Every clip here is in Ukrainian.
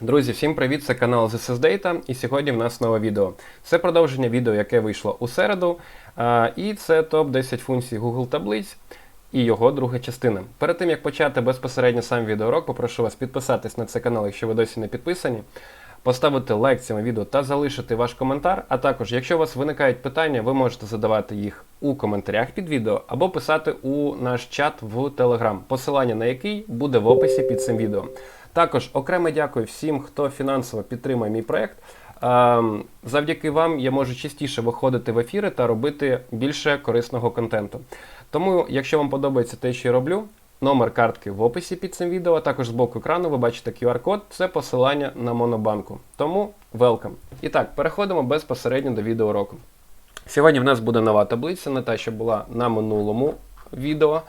Друзі, всім привіт! Це канал is Data, і сьогодні в нас нове відео. Це продовження відео, яке вийшло у середу, і це топ-10 функцій Google таблиць і його друга частина. Перед тим як почати безпосередньо сам відеоурок, попрошу вас підписатись на цей канал, якщо ви досі не підписані, поставити лайк цьому відео та залишити ваш коментар. А також, якщо у вас виникають питання, ви можете задавати їх у коментарях під відео або писати у наш чат в Telegram, посилання на який буде в описі під цим відео. Також окремо дякую всім, хто фінансово підтримує мій проект. Ем, Завдяки вам я можу частіше виходити в ефіри та робити більше корисного контенту. Тому, якщо вам подобається те, що я роблю, номер картки в описі під цим відео, а також з боку екрану ви бачите QR-код, це посилання на монобанку. Тому welcome. І так, переходимо безпосередньо до відеоуроку. Сьогодні в нас буде нова таблиця, не та, що була на минулому відео.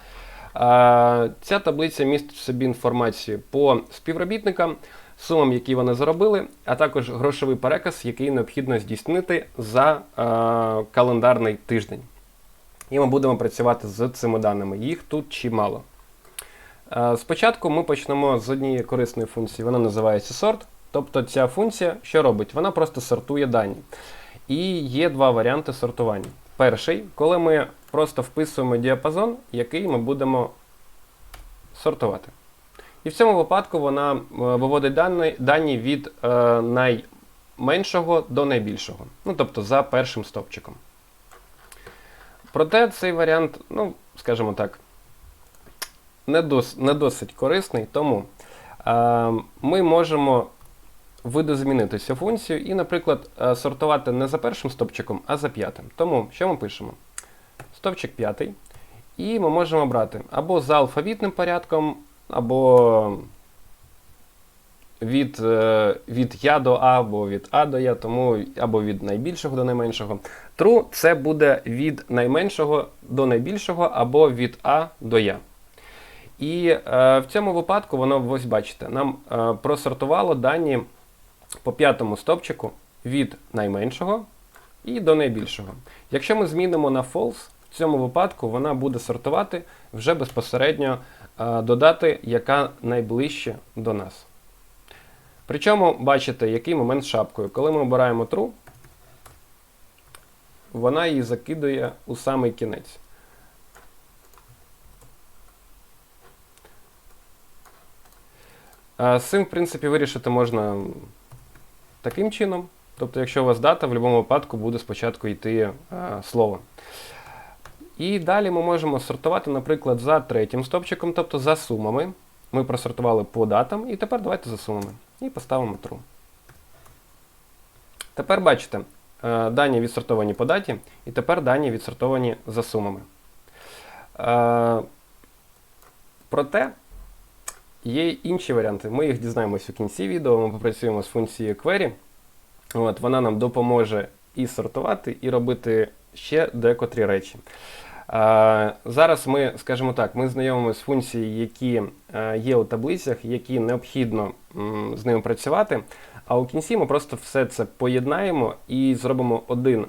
Ця таблиця містить в собі інформацію по співробітникам, сумам, які вони заробили, а також грошовий переказ, який необхідно здійснити за календарний тиждень. І ми будемо працювати з цими даними. Їх тут чимало. Спочатку ми почнемо з однієї корисної функції, вона називається сорт. Тобто ця функція що робить? Вона просто сортує дані. І є два варіанти сортування. Перший, коли ми просто вписуємо діапазон, який ми будемо сортувати. І в цьому випадку вона е, виводить дані, дані від е, найменшого до найбільшого. Ну, тобто за першим стопчиком. Проте цей варіант, ну, скажімо так, не, дос, не досить корисний, тому е, ми можемо видозмінити цю функцію і, наприклад, е, сортувати не за першим стопчиком, а за п'ятим. Тому що ми пишемо? Стопчик п'ятий. І ми можемо брати або за алфавітним порядком, або від е, від Я до А, або від А до Я, тому або від найбільшого до найменшого. True це буде від найменшого до найбільшого, або від А до Я. І е, в цьому випадку воно, ось бачите, нам е, просортувало дані по п'ятому стопчику від найменшого і до найбільшого. Якщо ми змінимо на false, в цьому випадку вона буде сортувати вже безпосередньо е, до дати, яка найближче до нас. Причому, бачите, який момент з шапкою. Коли ми обираємо true, вона її закидує у самий кінець. З цим, в принципі, вирішити можна таким чином. Тобто, якщо у вас дата, в будь-якому випадку буде спочатку йти а, слово. І далі ми можемо сортувати, наприклад, за третім стопчиком, тобто за сумами. Ми просортували по датам, і тепер давайте за сумами. І поставимо true. Тепер бачите, е, дані відсортовані по даті, і тепер дані відсортовані за сумами. Е, проте є інші варіанти. Ми їх дізнаємось у кінці відео, ми попрацюємо з функцією query. От, Вона нам допоможе і сортувати, і робити ще декотрі речі. Зараз ми, скажімо так, ми знайомимося з функціями, які є у таблицях, які необхідно з ними працювати. А у кінці ми просто все це поєднаємо і зробимо один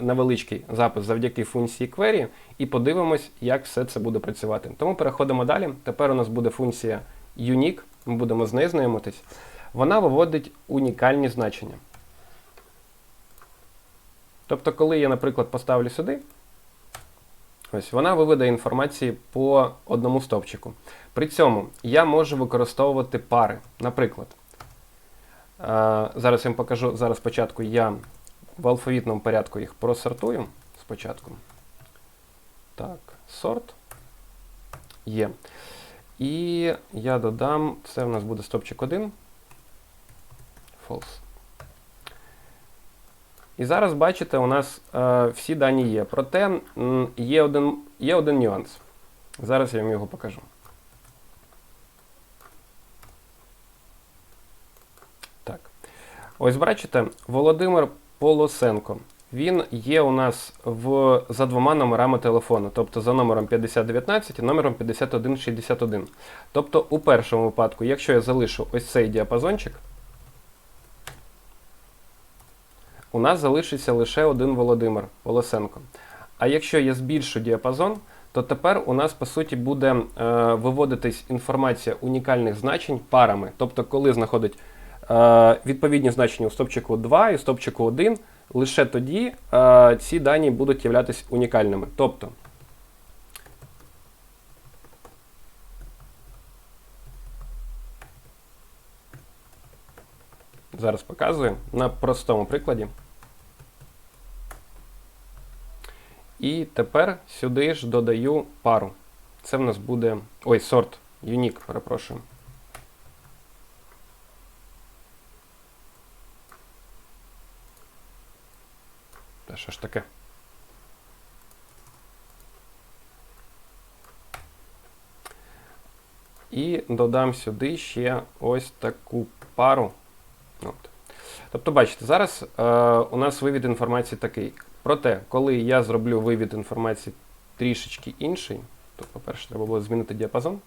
невеличкий запис завдяки функції query і подивимось, як все це буде працювати. Тому переходимо далі. Тепер у нас буде функція unique, ми будемо з нею знайомитись. Вона виводить унікальні значення. Тобто, коли я, наприклад, поставлю сюди, ось вона виведе інформації по одному стовпчику. При цьому я можу використовувати пари. Наприклад, зараз я вам покажу, зараз спочатку я в алфавітному порядку їх просортую. Спочатку. Так, сорт є. І я додам, це в нас буде стопчик 1. False. І зараз, бачите, у нас е, всі дані є. Проте є один, є один нюанс. Зараз я вам його покажу. Так. Ось бачите, Володимир Полосенко. Він є у нас в, за двома номерами телефону, тобто за номером 5019 і номером 5161. Тобто, у першому випадку, якщо я залишу ось цей діапазончик, у нас залишиться лише один Володимир Волосенко. А якщо я збільшу діапазон, то тепер у нас по суті буде е, виводитись інформація унікальних значень парами. Тобто, коли знаходить е, відповідні значення у стопчику 2 і стопчику 1, лише тоді е, ці дані будуть являтися унікальними. Тобто, зараз показую на простому прикладі. І тепер сюди ж додаю пару. Це в нас буде. Ой, сорт. Юнік, перепрошую. Та що ж таке? І додам сюди ще ось таку пару. От. Тобто, бачите, зараз е, у нас вивід інформації такий. Проте, коли я зроблю вивід інформації трішечки інший, то, по-перше, треба було змінити діапазон,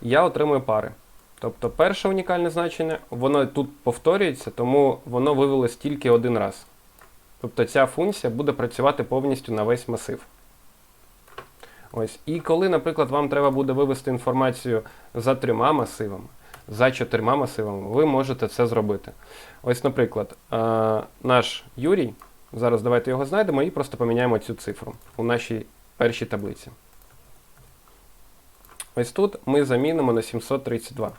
я отримую пари. Тобто перше унікальне значення, воно тут повторюється, тому воно вивелось тільки один раз. Тобто ця функція буде працювати повністю на весь масив. Ось. І коли, наприклад, вам треба буде вивести інформацію за трьома масивами, за чотирма масивами, ви можете це зробити. Ось, наприклад, е, наш Юрій. Зараз давайте його знайдемо і просто поміняємо цю цифру у нашій першій таблиці. Ось тут ми замінимо на 732.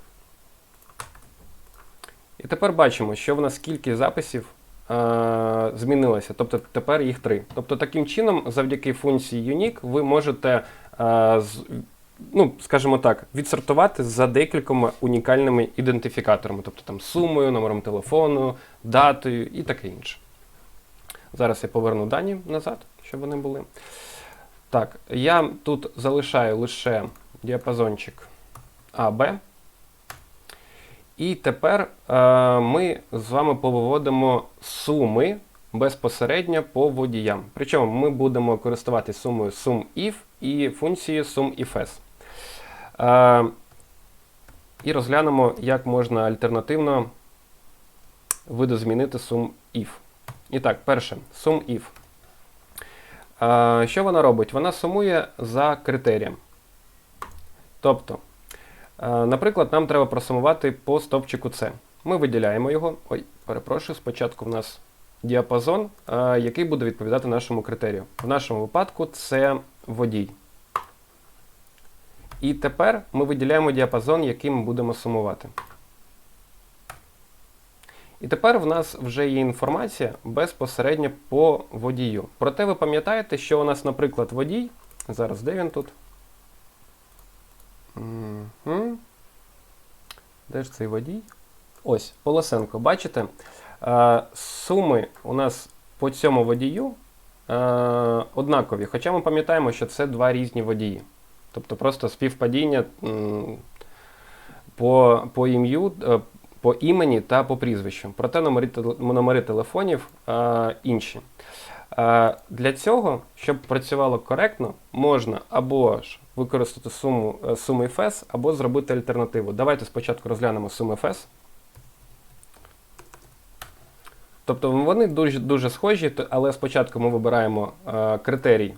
І тепер бачимо, що в нас кількість записів е, змінилася. Тобто тепер їх 3. Тобто, таким чином, завдяки функції Unique, ви можете, е, з, ну, скажімо так, відсортувати за декількома унікальними ідентифікаторами, тобто там сумою, номером телефону, датою і таке інше. Зараз я поверну дані назад, щоб вони були. Так, я тут залишаю лише діапазончик АБ. І тепер е, ми з вами повиводимо суми безпосередньо по водіям. Причому ми будемо користуватися сумою SumIf і функцією SumIfS. Е, і розглянемо, як можна альтернативно видозмінити SumIf. І так, перше, SumIf. Що вона робить? Вона сумує за критерієм. Тобто, наприклад, нам треба просумувати по стопчику С. Ми виділяємо його. Ой, перепрошую, спочатку в нас діапазон, який буде відповідати нашому критерію. В нашому випадку це водій. І тепер ми виділяємо діапазон, який ми будемо сумувати. І тепер в нас вже є інформація безпосередньо по водію. Проте ви пам'ятаєте, що у нас, наприклад, водій. Зараз де він тут? Угу. Де ж цей водій? Ось, Полосенко. Бачите? Е, суми у нас по цьому водію е, однакові. Хоча ми пам'ятаємо, що це два різні водії. Тобто просто співпадіння по по ім'ю, е, по імені та по прізвищу. Проте номери, телефонів а, інші. А, Для цього, щоб працювало коректно, можна або ж використати суму е, суму FS, або зробити альтернативу. Давайте спочатку розглянемо суму FS. Тобто вони дуже дуже схожі, але спочатку ми вибираємо а, критерій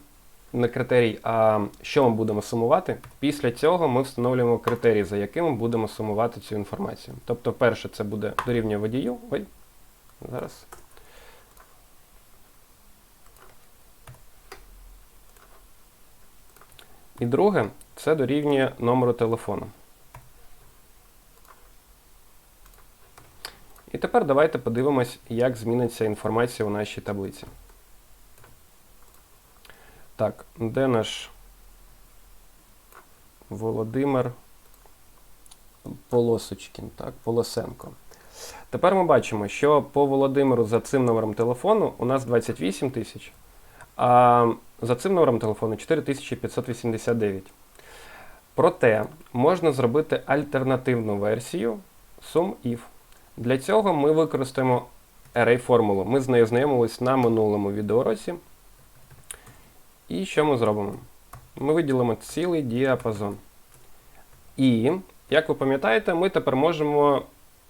не критерій, а що ми будемо сумувати. Після цього ми встановлюємо критерій, за яким будемо сумувати цю інформацію. Тобто, перше, це буде дорівнює водію. Ой, зараз. І друге, це дорівнює номеру телефону. І тепер давайте подивимось, як зміниться інформація у нашій таблиці. Де наш Володимир Полосочкін, так, Полосенко. Тепер ми бачимо, що по Володимиру за цим номером телефону у нас 28 тисяч, а за цим номером телефону 4589. Проте можна зробити альтернативну версію SumIf. Для цього ми використаємо array формулу. Ми з нею знайомились на минулому відеоуроці. І що ми зробимо? Ми виділимо цілий діапазон. І, як ви пам'ятаєте, ми тепер можемо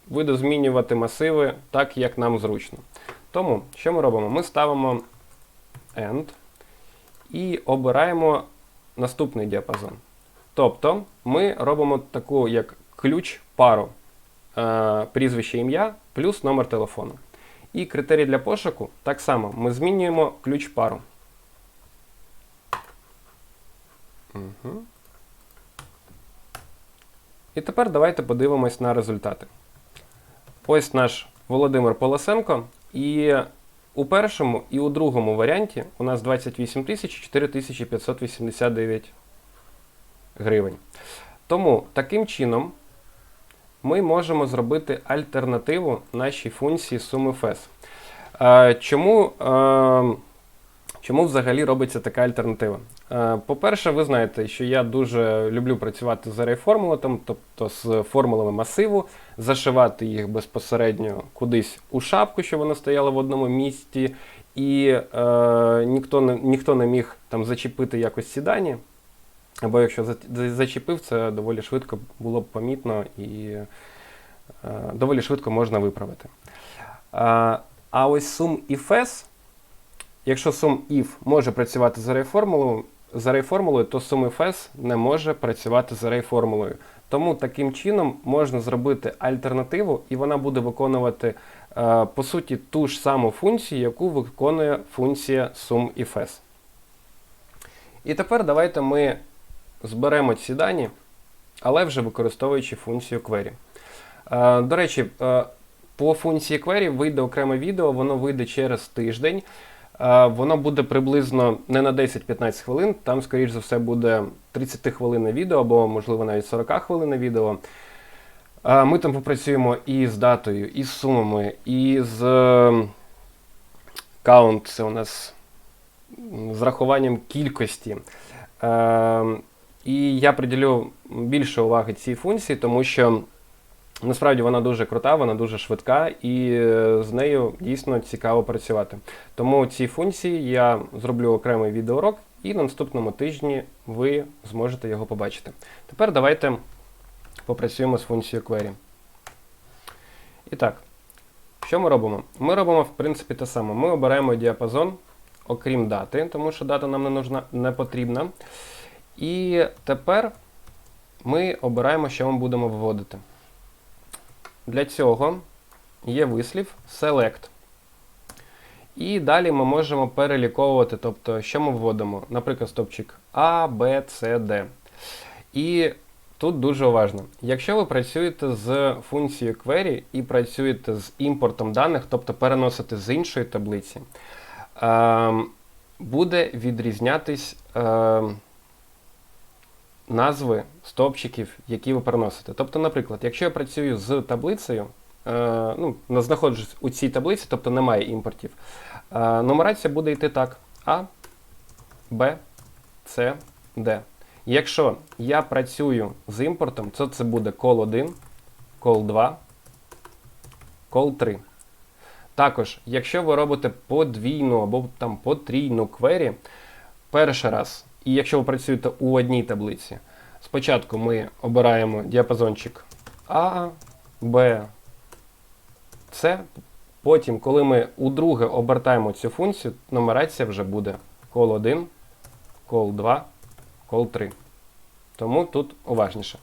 видозмінювати масиви так, як нам зручно. Тому, що ми робимо? Ми ставимо end і обираємо наступний діапазон. Тобто ми робимо таку як ключ пару е, прізвище ім'я плюс номер телефону. І критерій для пошуку так само ми змінюємо ключ пару. Угу. І тепер давайте подивимось на результати. Ось наш Володимир Полосенко. І у першому і у другому варіанті у нас 28 тисяч 4589 гривень. Тому таким чином ми можемо зробити альтернативу нашій функції суми FES. Е, Чому, е, чому взагалі робиться така альтернатива? Е, По-перше, ви знаєте, що я дуже люблю працювати з array-формулами, тобто з формулами масиву, зашивати їх безпосередньо кудись у шапку, щоб воно стояло в одному місці, і е, ніхто, не, ніхто не міг там зачепити якось ці дані. Або якщо за- за- зачепив, це доволі швидко було б помітно і е, доволі швидко можна виправити. А, а ось sum if s, якщо sum if може працювати з array-формулою, з array-формулою, то sum if s не може працювати з array-формулою. Тому таким чином можна зробити альтернативу, і вона буде виконувати е, по суті ту ж саму функцію, яку виконує функція sum. І тепер давайте ми зберемо ці дані, але вже використовуючи функцію query. Е, До речі, е, по функції query вийде окреме відео, воно вийде через тиждень. Е, Воно буде приблизно не на 10-15 хвилин, там, скоріш за все, буде 30 хвилинне відео, або, можливо, навіть 40 хвилинне відео. Е, Ми там попрацюємо і з датою, і з сумами, і з е, count, це у нас з рахуванням кількості. Е, І я приділю більше уваги цій функції, тому що насправді вона дуже крута, вона дуже швидка і е, з нею дійсно цікаво працювати. Тому цій функції я зроблю окремий відеоурок, і на наступному тижні ви зможете його побачити. Тепер давайте попрацюємо з функцією query. І так, що ми робимо? Ми робимо, в принципі, те саме. Ми обираємо діапазон, окрім дати, тому що дата нам не, нужна, не потрібна. І тепер ми обираємо, що ми будемо вводити. Для цього є вислів select. І далі ми можемо переліковувати, тобто, що ми вводимо, наприклад, стопчик A, B, C, D. І тут дуже уважно. Якщо ви працюєте з функцією query і працюєте з імпортом даних, тобто переносите з іншої таблиці, ем, буде відрізнятись ем, назви стовпчиків, які ви переносите. Тобто, наприклад, якщо я працюю з таблицею, е, ну, знаходжусь у цій таблиці, тобто немає імпортів, е, нумерація буде йти так: А, Б, С, Д. Якщо я працюю з імпортом, то це буде call 1, call 2, call 3. Також, якщо ви робите подвійну або там потрійну квері, перший раз, і якщо ви працюєте у одній таблиці, спочатку ми обираємо діапазончик А, Б, С. Потім, коли ми удруге обертаємо цю функцію, нумерація вже буде call 1, call 2, call 3. Тому тут уважніше.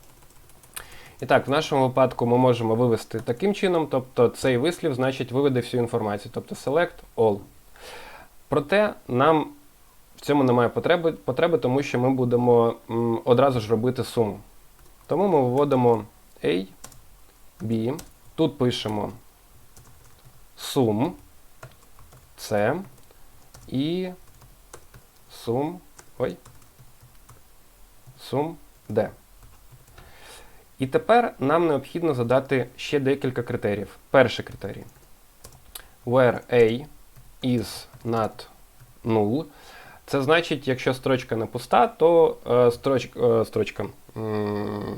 І так, в нашому випадку ми можемо вивести таким чином, тобто цей вислів значить виведе всю інформацію, тобто select all. Проте нам в цьому немає потреби, потреби тому що ми будемо одразу ж робити суму. Тому ми вводимо A, B, тут пишемо sum, C і sum, ой, sum D. І тепер нам необхідно задати ще декілька критеріїв. Перший критерій. Where A is not null. Це значить, якщо строчка не пуста, то е, строч, е, строчка, м,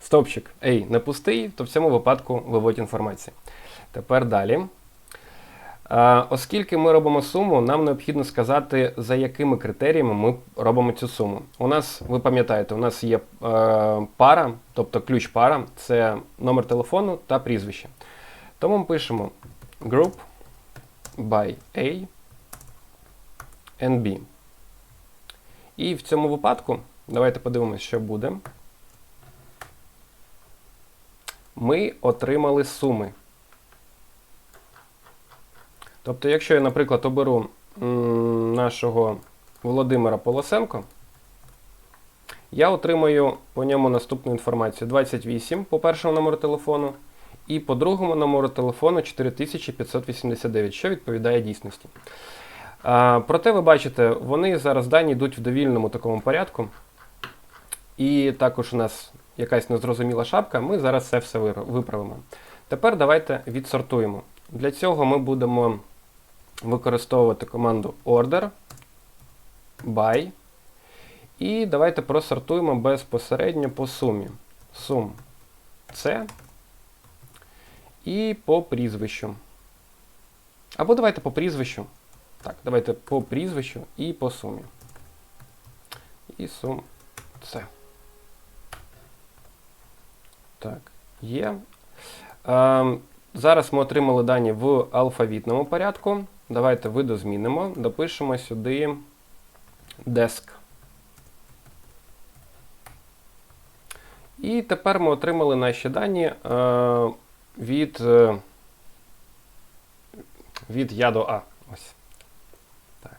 стовпчик A не пустий, то в цьому випадку виводь інформацію. Тепер далі. Е, Оскільки ми робимо суму, нам необхідно сказати, за якими критеріями ми робимо цю суму. У нас, ви пам'ятаєте, у нас є е, пара, тобто ключ пара, це номер телефону та прізвище. Тому ми пишемо group by A and B. І в цьому випадку, давайте подивимося, що буде. Ми отримали суми. Тобто, якщо я, наприклад, оберу нашого Володимира Полосенко, я отримаю по ньому наступну інформацію: 28 по першому номеру телефону, і по другому номеру телефону 4589, що відповідає дійсності. А, проте ви бачите, вони зараз дані йдуть в довільному такому порядку. І також у нас якась незрозуміла шапка, ми зараз це все виправимо. Тепер давайте відсортуємо. Для цього ми будемо використовувати команду order, by. І давайте просортуємо безпосередньо по сумі. Сум це і по прізвищу. Або давайте по прізвищу. Так, давайте по прізвищу і по сумі. І сум це. Так, є. Ем, зараз ми отримали дані в алфавітному порядку. Давайте видозмінимо, допишемо сюди desk. І тепер ми отримали наші дані е, від, е, від Я до А. Ось. Так.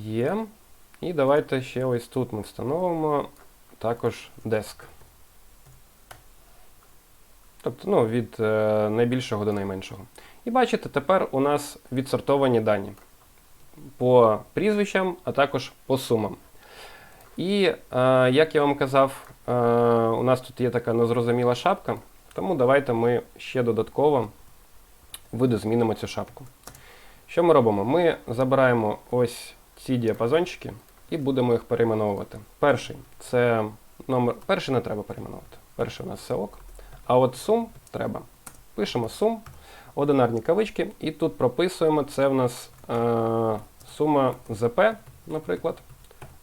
Є. І давайте ще ось тут ми встановимо також desk. Тобто ну, від е, найбільшого до найменшого. І бачите, тепер у нас відсортовані дані по прізвищам, а також по сумам. І, е, як я вам казав, е, у нас тут є така незрозуміла шапка, тому давайте ми ще додатково видозмінимо цю шапку. Що ми робимо? Ми забираємо ось ці діапазончики і будемо їх перейменовувати. Перший це номер. Перший не треба перейменовувати. Перший у нас все ок. А от сум треба. Пишемо сум, одинарні кавички, і тут прописуємо це в нас е, сума ЗП, наприклад.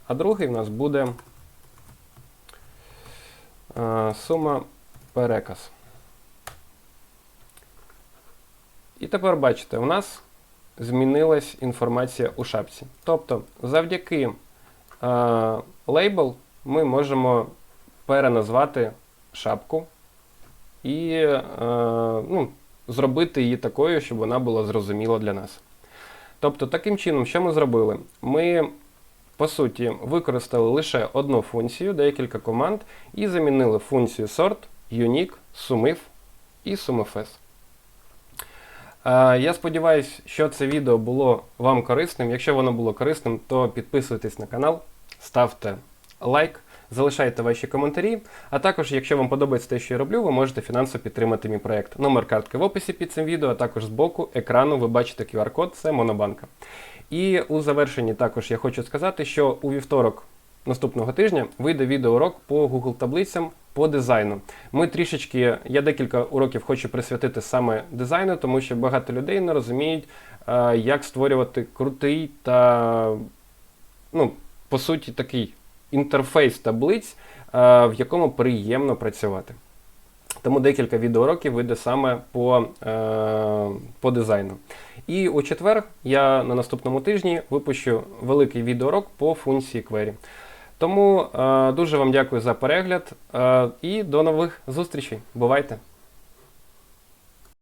А другий в нас буде е, сума переказ. І тепер бачите, у нас змінилась інформація у шапці. Тобто, завдяки е, лейбл ми можемо переназвати шапку і е, ну, зробити її такою, щоб вона була зрозуміла для нас. Тобто, таким чином, що ми зробили? Ми, по суті, використали лише одну функцію, декілька команд, і замінили функцію sort, unique, sumif і sumifs. Е, Я сподіваюся, що це відео було вам корисним. Якщо воно було корисним, то підписуйтесь на канал, ставте лайк, залишайте ваші коментарі. А також, якщо вам подобається те, що я роблю, ви можете фінансово підтримати мій проект. Номер картки в описі під цим відео, а також збоку екрану ви бачите QR-код, це Монобанка. І у завершенні також я хочу сказати, що у вівторок наступного тижня вийде відеоурок по Google таблицям по дизайну. Ми трішечки, я декілька уроків хочу присвятити саме дизайну, тому що багато людей не розуміють, е, як створювати крутий та, ну, по суті, такий інтерфейс таблиць, е, в якому приємно працювати. Тому декілька відеоуроків вийде саме по, е, по дизайну. І у четвер я на наступному тижні випущу великий відеоурок по функції query. Тому е, дуже вам дякую за перегляд е, і до нових зустрічей. Бувайте!